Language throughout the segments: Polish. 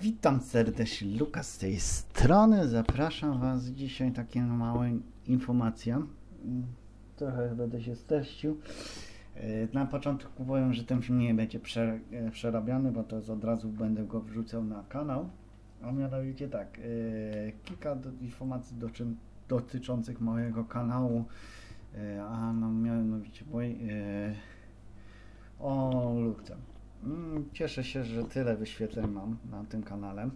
Witam serdecznie, Lukas z tej strony. Zapraszam Was dzisiaj takie małe informacje. Trochę będę się streścił. E, Na początku powiem, że ten film nie będzie prze, e, przerabiany, bo to od razu będę go wrzucał na kanał. A mianowicie tak, e, kilka informacji dotyczących mojego kanału, a no, mianowicie o Lukce. Mm, Cieszę się, że tyle wyświetleń mam na tym kanale.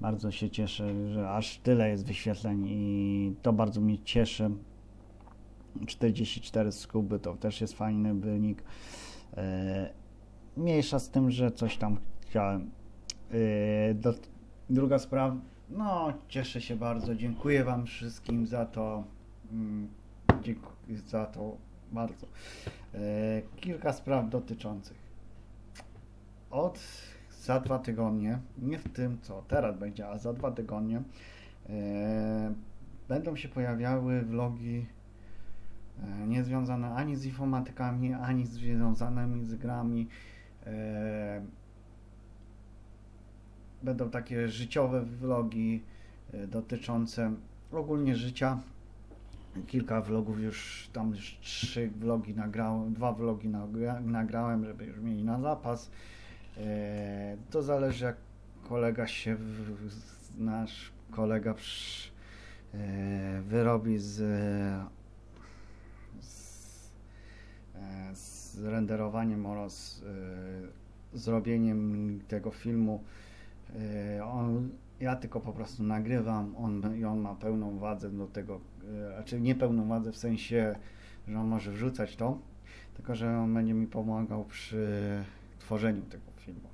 Bardzo się cieszę, że aż tyle jest wyświetleń i to bardzo mnie cieszy. 44 skuby to też jest fajny wynik. E, Mniejsza z tym, że coś tam chciałem. E, druga sprawa, no cieszę się bardzo, dziękuję Wam wszystkim za to. Mm, Dziękuję za to bardzo. E, Kilka spraw dotyczących od za dwa tygodnie, nie w tym co teraz będzie, a za dwa tygodnie e, będą się pojawiały vlogi e, niezwiązane ani z informatykami, ani związanymi z grami. E, będą takie życiowe vlogi dotyczące ogólnie życia. Kilka vlogów już, tam już trzy vlogi nagrałem, dwa vlogi nagra, nagrałem, żeby już mieli na zapas. E, To zależy jak kolega się, z- nasz kolega przy, e, wyrobi z, z, e, z renderowaniem oraz zrobieniem tego filmu. On, ja tylko po prostu nagrywam on, i on ma pełną władzę do tego, znaczy nie pełną władzę w sensie, że on może wrzucać to, tylko że on będzie mi pomagał przy tworzeniu tego filmu.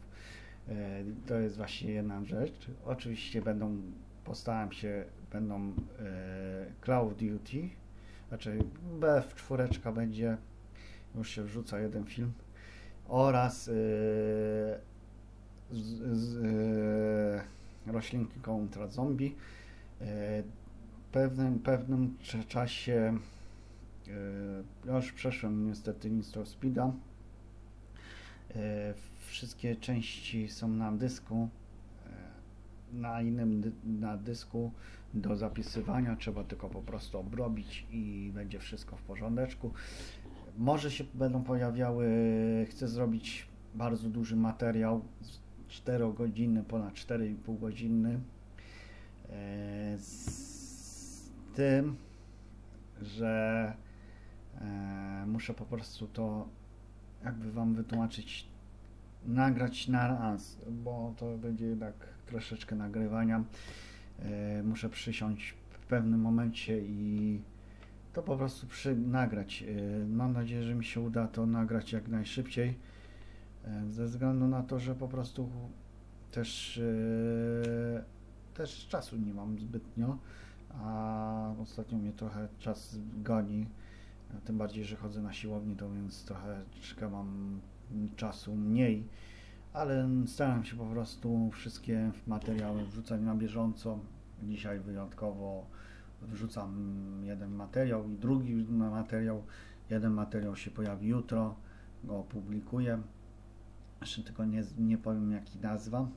E, To jest właśnie jedna rzecz. Oczywiście będą, postaram się, będą e, Cloud Duty, znaczy BF4 będzie, już się wrzuca jeden film, oraz e, z, z, roślinki kontra zombie. W pewnym, pewnym cza- czasie już przeszłem niestety for Speeda. E, Wszystkie części są na dysku. e, Na innym na dysku do zapisywania trzeba tylko po prostu obrobić i będzie wszystko w porządeczku. Może się będą pojawiały, chcę zrobić bardzo duży materiał, 4 godziny, ponad 4,5 godziny. e, Z tym, że muszę po prostu to jakby wam wytłumaczyć, nagrać na raz, bo to będzie jednak troszeczkę nagrywania. E, muszę przysiąść w pewnym momencie i to po prostu przy, nagrać. E, mam nadzieję, że mi się uda to nagrać jak najszybciej, e, ze względu na to, że po prostu też, też czasu nie mam zbytnio, a ostatnio mnie trochę czas goni. Tym bardziej, że chodzę na siłownię, to więc trochę troszkę mam czasu mniej, ale staram się po prostu wszystkie materiały wrzucać na bieżąco. Dzisiaj wyjątkowo wrzucam jeden materiał i drugi materiał. Jeden materiał się pojawi jutro, go opublikuję. Jeszcze tylko nie, nie powiem jaki nazwa.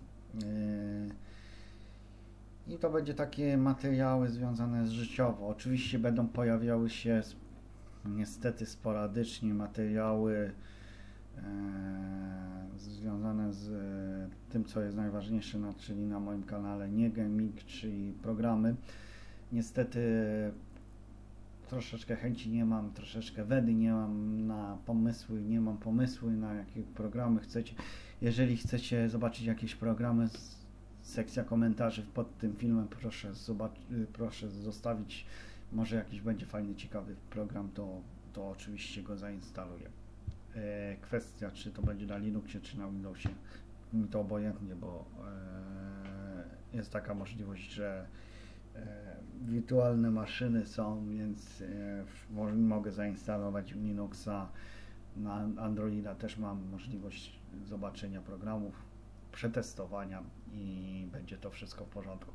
Yy, I to będzie takie materiały związane z życiowo. Oczywiście będą pojawiały się niestety sporadycznie materiały e, związane z e, tym, co jest najważniejsze, na, czyli na moim kanale nie gaming, czyli programy. Niestety troszeczkę chęci nie mam, troszeczkę wedy nie mam na pomysły, nie mam pomysły na jakie programy chcecie. Jeżeli chcecie zobaczyć jakieś programy, sekcja komentarzy pod tym filmem, proszę, proszę zostawić, może jakiś będzie fajny, ciekawy program, to, to oczywiście go zainstaluję. E, kwestia, czy to będzie na Linuxie, czy na Windowsie, mi to obojętnie, bo e, jest taka możliwość, że e, wirtualne maszyny są, więc mogę zainstalować Linuxa. Na Androida też mam możliwość zobaczenia programów, przetestowania i będzie to wszystko w porządku.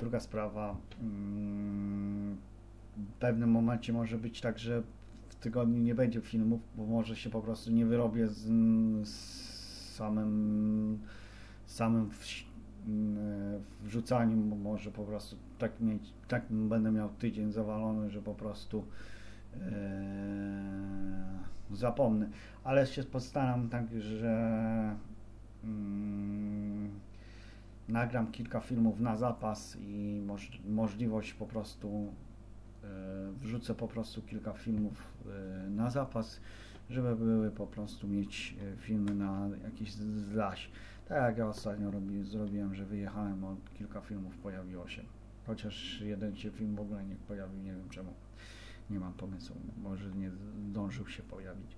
Druga sprawa, mm, w pewnym momencie może być tak, że w tygodniu nie będzie filmów, bo może się po prostu nie wyrobię z, z samym samym w, wrzucaniem, bo może po prostu tak mieć, tak będę miał tydzień zawalony, że po prostu e, zapomnę. Ale się postaram tak, że mm, nagram kilka filmów na zapas i moż, możliwość po prostu e, wrzucę po prostu kilka filmów e, na zapas, żeby były po prostu mieć e, filmy na jakiś zlaś. Tak jak ja ostatnio robi, zrobiłem, że wyjechałem, o kilka filmów pojawiło się. Chociaż jeden się film w ogóle nie pojawił, nie wiem czemu. Nie mam pomysłu, może nie zdążył się pojawić.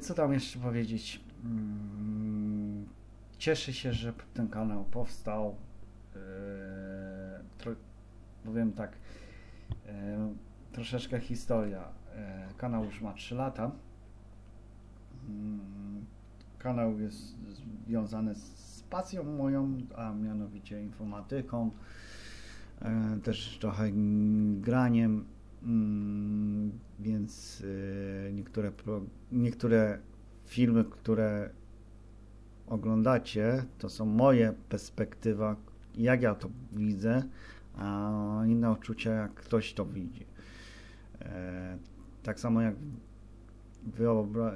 Co tam jeszcze powiedzieć? Hmm, cieszę się, że ten kanał powstał. Powiem tak, eee, troszeczkę historia. Eee, kanał już ma 3 lata. Hmm, kanał jest związany z pasją moją, a mianowicie informatyką, e, też trochę graniem, mm, więc e, niektóre, niektóre filmy, które oglądacie, to są moje perspektywa, jak ja to widzę, a inne odczucia, jak ktoś to widzi. E, tak samo jak wyobra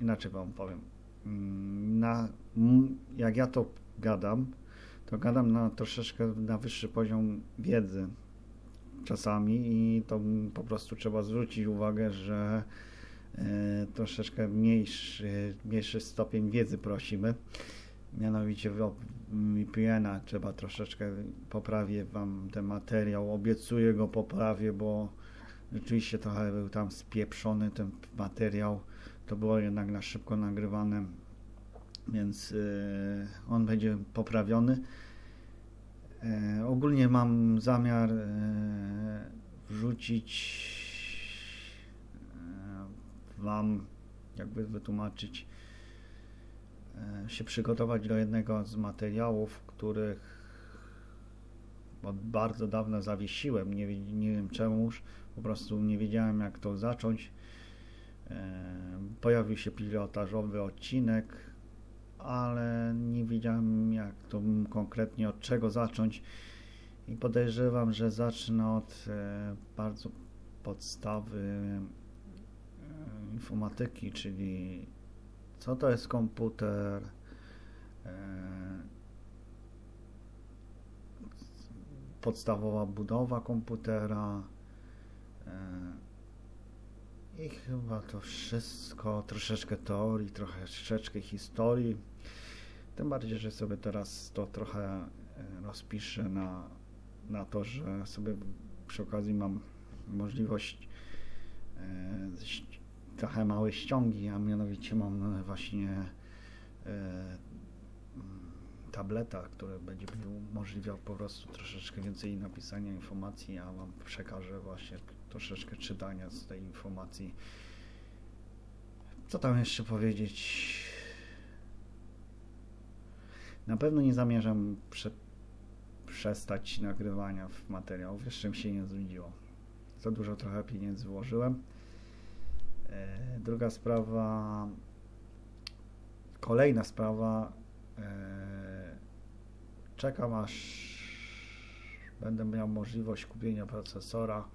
inaczej wam powiem. Mm, na, jak ja to gadam, to gadam na troszeczkę na wyższy poziom wiedzy czasami i to po prostu trzeba zwrócić uwagę, że e, troszeczkę mniejszy, mniejszy stopień wiedzy prosimy. Mianowicie VPN-a trzeba troszeczkę poprawię Wam ten materiał, obiecuję go poprawię, bo rzeczywiście trochę był tam spieprzony ten materiał to było jednak na szybko nagrywane, więc y, on będzie poprawiony. E, ogólnie mam zamiar e, wrzucić Wam, jakby wytłumaczyć, się przygotować do jednego z materiałów, których od bardzo dawna zawiesiłem. Nie, nie wiem czemuż, po prostu nie wiedziałem jak to zacząć Pojawił się pilotażowy odcinek, ale nie wiedziałem jak to konkretnie od czego zacząć i podejrzewam, że zacznę od e, bardzo podstawy e, informatyki, czyli co to jest komputer, e, podstawowa budowa komputera, i chyba to wszystko, troszeczkę teorii, troszeczkę historii. Tym bardziej, że sobie teraz to trochę e, rozpiszę na, na to, że sobie przy okazji mam możliwość e, trochę małe ściągi, a mianowicie mam właśnie e, tableta, który będzie umożliwiał po prostu troszeczkę więcej napisania informacji, a Wam przekażę właśnie troszeczkę czytania z tej informacji. Co tam jeszcze powiedzieć? Na pewno nie zamierzam prze, przestać nagrywania w materiałów. Jeszcze mi się nie znudziło. Za dużo trochę pieniędzy włożyłem. E, druga sprawa, kolejna sprawa, e, czekam aż będę miał możliwość kupienia procesora.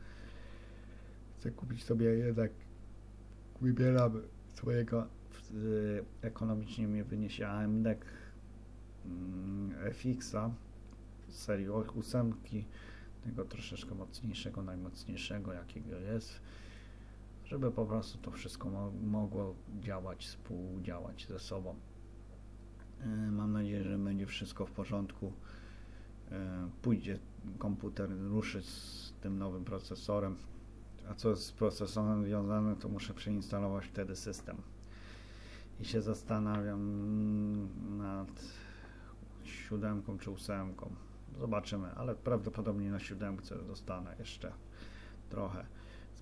Chcę kupić sobie jednak wybieram swojego ekonomicznie mnie wyniesie AMD mm, FX-a serii 8 tego troszeczkę mocniejszego, najmocniejszego jakiego jest żeby po prostu to wszystko mo mogło działać, współdziałać ze sobą. E, mam nadzieję, że będzie wszystko w porządku. E, pójdzie komputer, ruszy z tym nowym procesorem a co z procesorem związane, to muszę przeinstalować wtedy system. I się zastanawiam nad siódemką czy ósemką. Zobaczymy, ale prawdopodobnie na siódemce dostanę jeszcze trochę.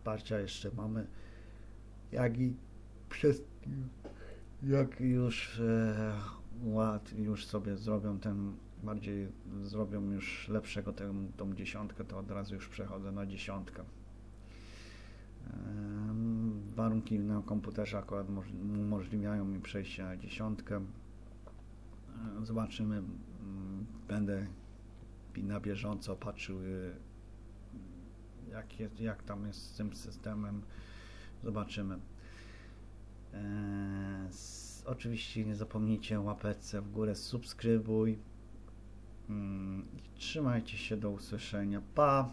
Wsparcia jeszcze mamy. Jak i przez jak już e, ład już sobie zrobią ten bardziej zrobią już lepszego tę, tą dziesiątkę, to od razu już przechodzę na dziesiątkę. warunki na komputerze akurat moż- umożliwiają mi przejście na dziesiątkę. E, Zobaczymy. mm, Będę na bieżąco patrzył, y, jak, jest, jak tam jest z tym systemem. Zobaczymy. E, s- Oczywiście nie zapomnijcie łapeczce w górę, subskrybuj. Mm, Trzymajcie się, do usłyszenia. Pa!